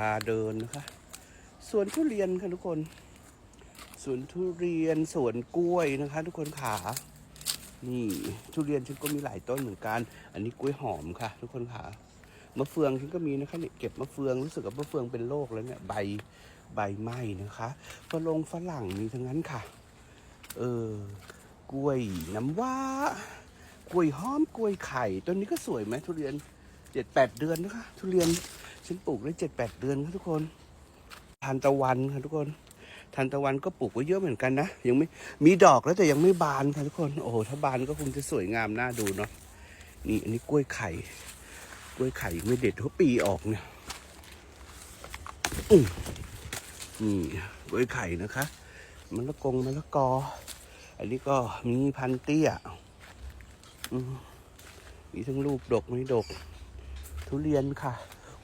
าเดินนะคะ สวนทุเรียนค่ะทุกคน สวนทุเรียนสวนกล้วยนะคะ ทุกคนขา นี่ทุเรียนฉันก็มีหลายต้นเหมือนกัน อันนี้กล้วยหอมค่ะ ทุกคนขามะเฟืองฉันก็มีนะคะเนี่ยเก็บมะเฟืองรู้สึกว่ามะเฟืองเป็นโรคแล้วเนี่ยใบใบไหม้นะคะฝรงฝรั่งมีทั้งนั้นค่ะ เออกล้วยน้ำว้ากล้วยหอมกล้วยไข่ต้นนี้ก็สวยไหมทุเรียนเจ็ดแปดเดือนนะคะ ทุเรียน ฉันปลูกได้เจ็ดแปดเดือนค่ะทุกคนทานตะวันค่ะทุกคนทานตะวันก็ปลูกไว้เยอะเหมือนกันนะยังไม่มีดอกแล้วแต่ยังไม่บานค่ะทุกคนโอ้โหถ้าบานก็คงจะสวยงามน่าดูเนาะนี่อันนี้กล้วยไข่กล้วยไข่ไม่เด็ดทุกปีออกเนี่ยนี่กล้วยไข่นะคะมะละกงมะละกอ อันนี้ก็มีพันเตี้ยมีทั้งลูกดกไม่ดก ทุเรียนค่ะ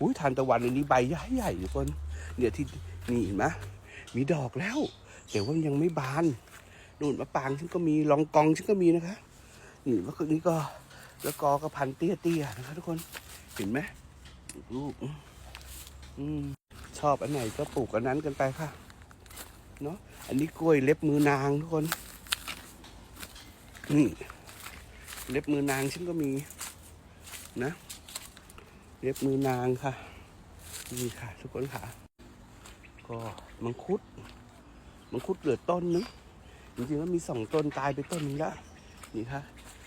อุ้ยทานตะวันอันนี้ใบใหญ่ใหญ่ๆทุกคนเนี่ยที่นี่เห็นไหมมีดอกแล้วแต่ว่ายังไม่บานนู่นมะปรางฉันก็มีลองกองฉันก็มีนะคะนี่แล้วก็นี่ก็แล้วกอก็พันเตี้ยเตี้ยนะคะทุกคนเห็นไหมลูกอืมชอบอันไหนก็ปลูกอันนั้นกันไปค่ะเนาะอันนี้กล้วยเล็บมือนางทุกคนนี่เล็บมือนางฉันก็มีนะ เล็บมือนางค่ะ นี่ค่ะ ทุกคนค่ะ ก็มังคุด มังคุดเหลือต้นนึงจริงๆแล้วมีสองต้นตายไปต้นนึงล้วนี่ค่ะ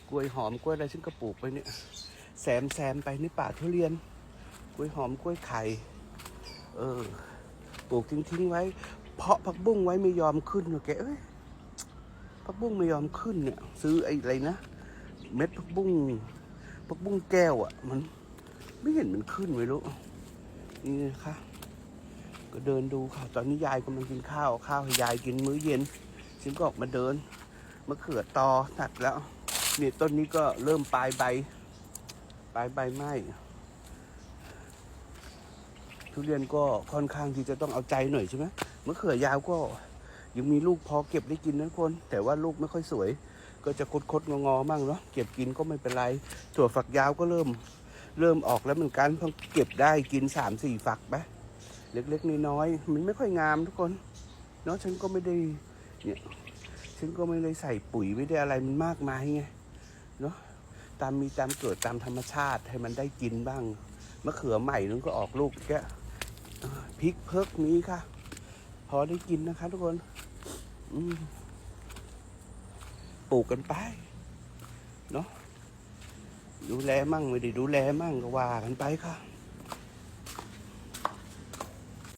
กล้วยหอมกล้วยอะไรฉันก็ปลูกไปเนี่ย แซมแซมไปในป่าทุเรียน กล้วยหอมกล้วยไข่ เออ ปลูกทิ้งทิ้งๆไว้ เพาะผักบุ้งไว้ไม่ยอมขึ้นแกเอ้ยผักบุ้งไม่ยอมขึ้นเนี่ย ซื้อไอ้อะไรนะ เม็ดผักบุ้งผักบุ้งแก้วอะมัน ไม่เห็นมันขึ้นไม่รู้นี่นะคะก็เดินดูค่ะ ตอนนี้ยายกำลังกินข้าว ข้าวให้ยายกินมื้อเย็นฉันก็ออกมาเดินมะเขือตอตัดแล้วเนี่ยต้นนี้ก็เริ่มปลายใบ ปลายใบไหมทุเรียนก็ค่อนข้างที่จะต้องเอาใจหน่อยใช่ไหมมะเขือยาวก็ยังมีลูกพอเก็บได้กินนะทุกคน แต่ว่าลูกไม่ค่อยสวย ก็จะคดคดๆงอๆมั่งเนาะเก็บกินก็ไม่เป็นไรถั่วฝักยาวก็เริ่ม เริ่มออกแล้วเหมือนกันเพราะเก็บได้กินสามสี่ฝักไปเล็กๆน้อยๆมันไม่ค่อยงามทุกคนเนาะฉันก็ไม่ได้เนี่ยฉันก็ไม่ได้ใส่ปุ๋ยไม่ได้อะไรมันมากมายไงเนาะตามมีตามเกิดตามธรรมชาติให้มันได้กินบ้างมะเขือใหม่นึงก็ออกลูกแกพริกเพิกนี้ค่ะ พอได้กินนะคะทุกคนปลูกกันไปเนาะ ดูแลมั่งไม่ได้ดูแลมั่งก็ว่ากันไปค่ะ